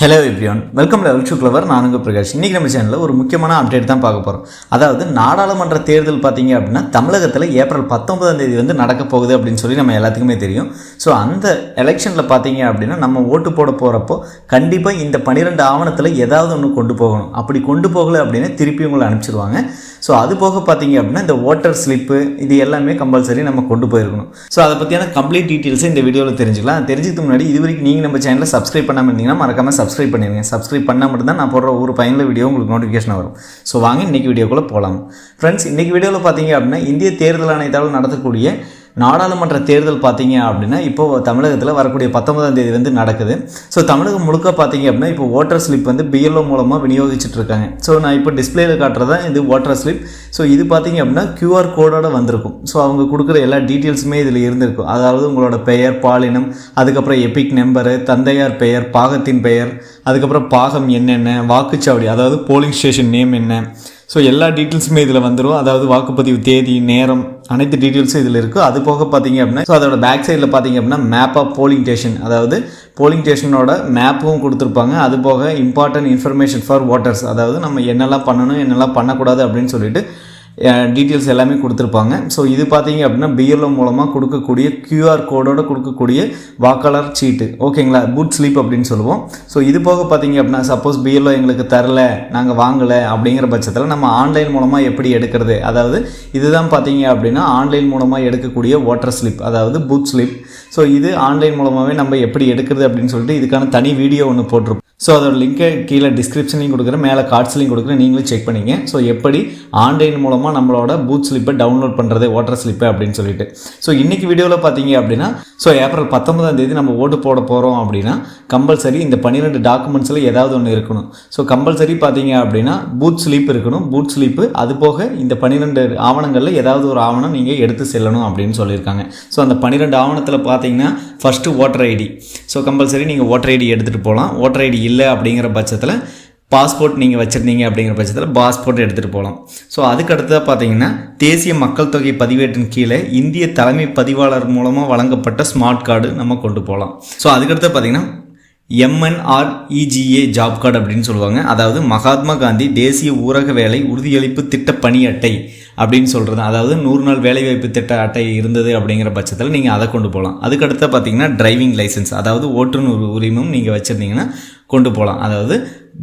Hello everyone welcome level to clever நான் உங்கள் பிரகாஷ். இன்றைக்கி நம்ம சேனலில் ஒரு முக்கியமான அப்டேட் தான் பார்க்க போகிறோம் அதாவது நாடாளுமன்ற தேர்தல் பார்த்தீங்க அப்படின்னா தமிழகத்தில் ஏப்ரல் பத்தொன்பதாம் தேதி வந்து நடக்க போகுது அப்படின்னு சொல்லி நம்ம எல்லாத்துக்குமே தெரியும். ஸோ அந்த எலெக்ஷனில் பார்த்தீங்க அப்படின்னா நம்ம ஓட்டு போட போகிறப்போ கண்டிப்பாக இந்த பன்னிரெண்டு ஆவணத்தில் ஏதாவது ஒன்று கொண்டு போகணும். அப்படி கொண்டு போகலை அப்படின்னா திருப்பி உங்களை அனுப்பிச்சிடுவாங்க ஸோ அது போக பார்த்தீங்க அப்படின்னா இந்த ஓட்டர் ஸ்லிப்பு இது எல்லாமே கம்பல்சரி நம்ம கொண்டு போயிருக்கணும். ஸோ அதை பற்றியான கம்ப்ளீட் டீட்டெயில்ஸை இந்த வீடியோவில் தெரிஞ்சுக்கலாம். தெரிஞ்சுக்கு முன்னாடி இது வரைக்கும் நீங்கள் நம்ம சேனலில் சப்ஸ்கிரைப் பண்ணாமல் இருந்தீங்கன்னா மறக்காமல் சப்ஸ்கிரைப் பண்ணிடுங்க சப்ஸ்கிரைப் பண்ணால் மட்டும்தான் நான் போடுற ஒரு பயனுள்ள வீடியோ உங்களுக்கு நோட்டிஃபிகேஷன் வரும். ஸோ வாங்க இன்றைக்கி வீடியோக்குள்ளே போகலாம் ஃப்ரெண்ட்ஸ் இன்றைக்கி வீடியோவில் பார்த்தீங்க அப்படின்னா இந்திய தேர்தல் ஆணையத்தால் நடத்தக்கூடிய நாடாளுமன்ற தேர்தல் பார்த்தீங்க அப்படின்னா இப்போ தமிழகத்தில் வரக்கூடிய பத்தொன்பதாம் தேதி வந்து நடக்குது. ஸோ தமிழகம் முழுக்க பார்த்தீங்க அப்படின்னா இப்போ ஓட்டர் ஸ்லிப் வந்து பிஎல்ஓ மூலமாக விநியோகிச்சுட்டு இருக்காங்க. ஸோ நான் இப்போ டிஸ்பிளேல காட்டுறது தான் இது ஓட்டர் ஸ்லிப் ஸோ இது பார்த்தீங்க அப்படின்னா கியூஆர் கோடோட வந்திருக்கும். ஸோ அவங்க கொடுக்குற எல்லா டீட்டெயில்ஸுமே இதில் இருந்திருக்கும். அதாவது உங்களோட பெயர் பாலினம் அதுக்கப்புறம் எபிக் நம்பரு தந்தையார் பெயர் பாகத்தின் பெயர் அதுக்கப்புறம் பாகம் என்னென்ன வாக்குச்சாவடி அதாவது போலிங் ஸ்டேஷன் நேம் என்ன ஸோ எல்லா டீட்டெயில்ஸுமே இதில் வந்துடும் அதாவது வாக்குப்பதிவு தேதி நேரம் அனைத்து டீட்டெயில்ஸும் இதில் இருக்குது அது போக பார்த்தீங்க அப்படின்னா ஸோ அதோட பேக் சைடில் பார்த்தீங்க அப்படின்னா மேப் ஆஃப் போலிங் ஸ்டேஷன் அதாவது போலிங் ஸ்டேஷனோட மேப்பும் கொடுத்துருப்பாங்க. அது போக இம்பார்ட்டன்ட் இன்ஃபர்மேஷன் ஃபார் ஓட்டர்ஸ் அதாவது நம்ம என்னெல்லாம் பண்ணணும் என்னெல்லாம் பண்ணக்கூடாது அப்படின்னு சொல்லிட்டு டீட்டெயில்ஸ் எல்லாமே கொடுத்துருப்பாங்க. ஸோ இது பார்த்தீங்க அப்படின்னா பிஎல்ஓ மூலமாக கொடுக்கக்கூடிய கியூஆர் கோடோட கொடுக்கக்கூடிய வாக்காளர் சீட்டு. ஓகேங்களா பூட் ஸ்லீப் அப்படின்னு சொல்லுவோம். ஸோ இது போக பார்த்தீங்க அப்படின்னா சப்போஸ் பிஎல்ஓ எங்களுக்கு தரல நாங்கள் வாங்கலை அப்படிங்கிற பட்சத்தில் நம்ம ஆன்லைன் மூலமாக எப்படி எடுக்கிறது? அதாவது இதுதான் பார்த்தீங்க அப்படின்னா ஆன்லைன் மூலமாக எடுக்கக்கூடிய வாட்டர் ஸ்லிப் அதாவது பூத் ஸ்லிப் ஸோ இது ஆன்லைன் மூலமாகவே நம்ம எப்படி எடுக்கிறது அப்படின்னு சொல்லிட்டு இதுக்கான தனி வீடியோ ஒன்று போட்டிருப்போம். ஸோ அதோட லிங்க்கை கீழே டிஸ்கிரிப்ஷன்லையும் கொடுக்குறேன் மேலே கார்ட்ஸ்லையும் கொடுக்குறேன் நீங்களும் செக் பண்ணிங்க. ஸோ எப்படி ஆன்லைன் மூலமாக நம்மளோட பூத் ஸ்லிப்பை டவுன்லோட் பண்ணுறது ஓட்டர் ஸ்லிப்பு அப்படின்னு சொல்லிட்டு. ஸோ இன்றைக்கி வீடியோவில் பார்த்தீங்க அப்படின்னா ஸோ ஏப்ரல் பத்தொன்பதாம் தேதி நம்ம ஓட்டு போட போகிறோம் அப்படின்னா கம்பல்சரி இந்த பன்னிரெண்டு டாக்குமெண்ட்ஸில் ஏதாவது ஒன்று இருக்கணும். ஸோ கம்பல்சரி பார்த்தீங்க அப்படின்னா பூத் ஸ்லிப் இருக்கணும். பூத் ஸ்லிப்பு அது போக இந்த பன்னிரெண்டு ஆவணங்களில் ஏதாவது ஒரு ஆவணம் நீங்கள் எடுத்து செல்லணும் அப்படின்னு சொல்லியிருக்காங்க. ஸோ அந்த பன்னிரெண்டு ஆவணத்தில் பார்த்தீங்கன்னா first voter ID so compulsory நீங்கள் ஓட்டர் ஐடி எடுத்துகிட்டு போகலாம் ஓட்டர் ஐடி இல்லை அப்படிங்கிற பட்சத்தில் பாஸ்போர்ட் நீங்கள் வச்சுருந்தீங்க அப்படிங்கிற பட்சத்தில் பாஸ்போர்ட் எடுத்துகிட்டு போகலாம் ஸோ அதுக்கு அடுத்ததாக பார்த்தீங்கன்னா தேசிய மக்கள் தொகை பதிவேட்டின் கீழே இந்திய தலைமை பதிவாளர் மூலமாக வழங்கப்பட்ட ஸ்மார்ட் கார்டு நம்ம கொண்டு போகலாம் ஸோ அதுக்கடுத்து பார்த்தீங்கன்னா எம்என்ஆர்இஜிஏ ஜாப் கார்டு அப்படின்னு சொல்லுவாங்க. அதாவது மகாத்மா காந்தி தேசிய ஊரக வேலை உறுதியளிப்பு திட்ட பணி அட்டை அப்படின்னு சொல்கிறது அதாவது நூறு நாள் வேலைவாய்ப்பு திட்ட அட்டை இருந்தது அப்படிங்கிற பட்சத்தில் நீங்கள் அதை கொண்டு போகலாம். அதுக்கடுத்து பார்த்தீங்கன்னா டிரைவிங் லைசன்ஸ் அதாவது ஓட்டுநர் உரிமம் நீங்கள் வச்சுருந்தீங்கன்னா கொண்டு போகலாம். அதாவது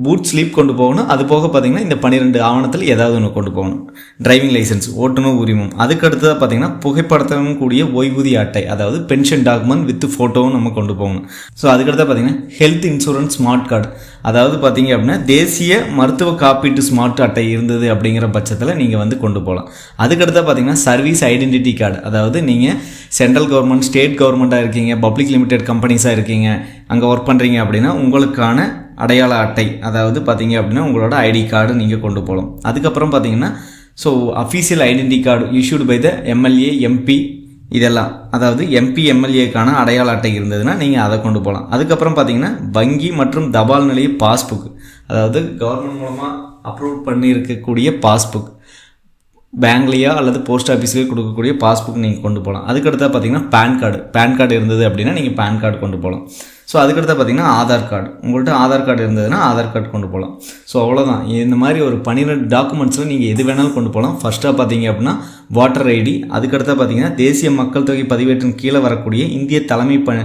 பூட் ஸ்லீப் கொண்டு போகணும். அது போக பார்த்தீங்கன்னா இந்த பன்னிரெண்டு ஆவணத்தில் ஏதாவது ஒன்று கொண்டு போகணும். டிரைவிங் லைசன்ஸ் ஓட்டுநர் உரிமம். அதுக்கு அடுத்ததாக பார்த்தீங்கன்னா புகைப்படத்துடன் கூடிய ஓய்வூதிய அட்டை அதாவது பென்ஷன் டாக்குமெண்ட் வித் ஃபோட்டோவும் நம்ம கொண்டு போகணும். ஸோ அதுக்கடுத்து பார்த்தீங்கன்னா ஹெல்த் இன்சூரன்ஸ் ஸ்மார்ட் கார்டு அதாவது பார்த்தீங்க அப்படின்னா தேசிய மருத்துவ காப்பீட்டு ஸ்மார்ட் அட்டை இருந்தது அப்படிங்கிற பட்சத்தில் நீங்கள் வந்து கொண்டு போகலாம் அதுக்கடுத்து பார்த்தீங்கன்னா சர்வீஸ் ஐடென்டிட்டி கார்டு அதாவது நீங்கள் சென்ட்ரல் கவர்மெண்ட் ஸ்டேட் கவர்மெண்ட்டாக இருக்கீங்க பப்ளிக் லிமிடெட் கம்பெனிஸாக இருக்கீங்க அங்கே ஒர்க் பண்ணுறீங்க அப்படின்னா உங்களுக்கான அடையாள அட்டை அதாவது பார்த்தீங்க அப்படின்னா உங்களோட ஐடி கார்டு நீங்கள் கொண்டு போகலாம் அதுக்கப்புறம் பார்த்தீங்கன்னா so official identity card issued by the MLA MP இதெல்லாம். அதாவது எம்பி எம்எல்ஏக்கான அடையாள அட்டை இருந்ததுன்னா நீங்கள் அதை கொண்டு போகலாம் அதுக்கப்புறம் பார்த்தீங்கன்னா வங்கி மற்றும் தபால் நிலைய பாஸ்புக். அதாவது கவர்மெண்ட் மூலமாக அப்ரூவ் பண்ணியிருக்கக்கூடிய பாஸ்புக். பேங்க்லேயோ அல்லது போஸ்ட் ஆஃபீஸ்லேயோ கொடுக்கக்கூடிய பாஸ்புக் நீங்கள் கொண்டு போகலாம் அதுக்கடுத்தா பார்த்தீங்கன்னா பேன் கார்டு பேன் கார்டு இருந்தது அப்படின்னா நீங்கள் பேன் கார்டு கொண்டு போகலாம் ஸோ அதுக்கடுத்து பார்த்தீங்கன்னா ஆதார் கார்டு உங்கள்கிட்ட ஆதார் கார்டு இருந்ததுன்னா ஆதார் கார்டு கொண்டு போகலாம் ஸோ அவ்வளோதான் இந்த மாதிரி ஒரு பன்னிரெண்டு டாக்குமெண்ட்ஸில் நீங்கள் எது வேணாலும் கொண்டு போகலாம் ஃபஸ்ட்டாக பார்த்தீங்க அப்படின்னா வாட்டர் ஐடி அதுக்கடுத்தா பார்த்தீங்கன்னா தேசிய மக்கள் தொகை பதிவேற்றின் கீழே வரக்கூடிய இந்திய தலைமை ப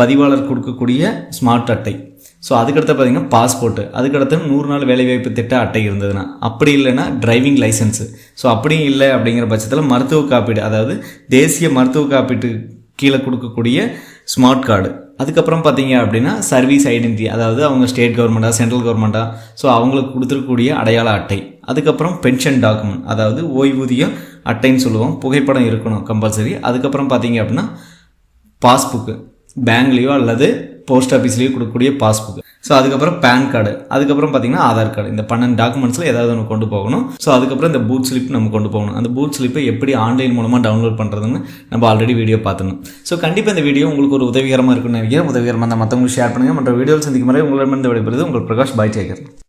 பதிவாளர் கொடுக்கக்கூடிய ஸ்மார்ட் அட்டை. ஸோ அதுக்கடுத்து பார்த்தீங்கன்னா பாஸ்போர்ட்டு அதுக்கடுத்து நூறு நாள் வேலைவாய்ப்பு திட்ட அட்டை இருந்ததுன்னா. அப்படி இல்லைன்னா டிரைவிங் லைசன்ஸு ஸோ அப்படியும் இல்லை அப்படிங்கிற பட்சத்தில் மருத்துவ காப்பீடு அதாவது தேசிய மருத்துவ காப்பீட்டு கீழே கொடுக்கக்கூடிய ஸ்மார்ட் கார்டு அதுக்கப்புறம் பார்த்தீங்க அப்படின்னா சர்வீஸ் ஐடென்டி அதாவது அவங்க ஸ்டேட் கவர்மெண்ட்டாக சென்ட்ரல் கவர்மெண்ட்டாக ஸோ அவங்களுக்கு கொடுத்துருக்கக்கூடிய அடையாள அட்டை. அதுக்கப்புறம் பென்ஷன் டாக்குமெண்ட் அதாவது ஓய்வூதிய அட்டைன்னு சொல்லுவோம். புகைப்படம் இருக்கணும் கம்பல்சரி அதுக்கப்புறம் பார்த்தீங்க அப்படின்னா பாஸ்புக்கு பேங்க்லேயோ அல்லது போஸ்ட் ஆஃபீஸ்லேயோ கொடுக்கக்கூடிய பாஸ்புக்கு ஸோ அதுக்கப்புறம் பேன் கார்டு அதுக்கப்புறம் பார்த்தீங்கன்னா ஆதார் கார்டு இந்த பன்னெண்டு டாக்குமெண்ட்ஸில் ஏதாவது ஒன்று கொண்டு போகணும். ஸோ அதுக்கப்புறம் இந்த பூத் ஸ்லிப் நம்ம கொண்டு போகணும். அந்த பூத் ஸ்லிப்பை எப்படி ஆன்லைன் மூலமாக டவுன்லோட் பண்ணுறதுன்னு நம்ம ஆல்ரெடி வீடியோ பார்த்துணும் ஸோ கண்டிப்பாக இந்த வீடியோ உங்களுக்கு ஒரு உதவிகரமாக இருக்குன்னு நினைக்கிறேன். உதவிகரமாக மற்றவங்களுக்கு ஷேர் பண்ணுங்கள் மற்ற வீடியோவில் சந்திக்கும் முறை உங்களிடமிருந்து விடைபெறுது உங்கள் பிரகாஷ் பாய் சேகர்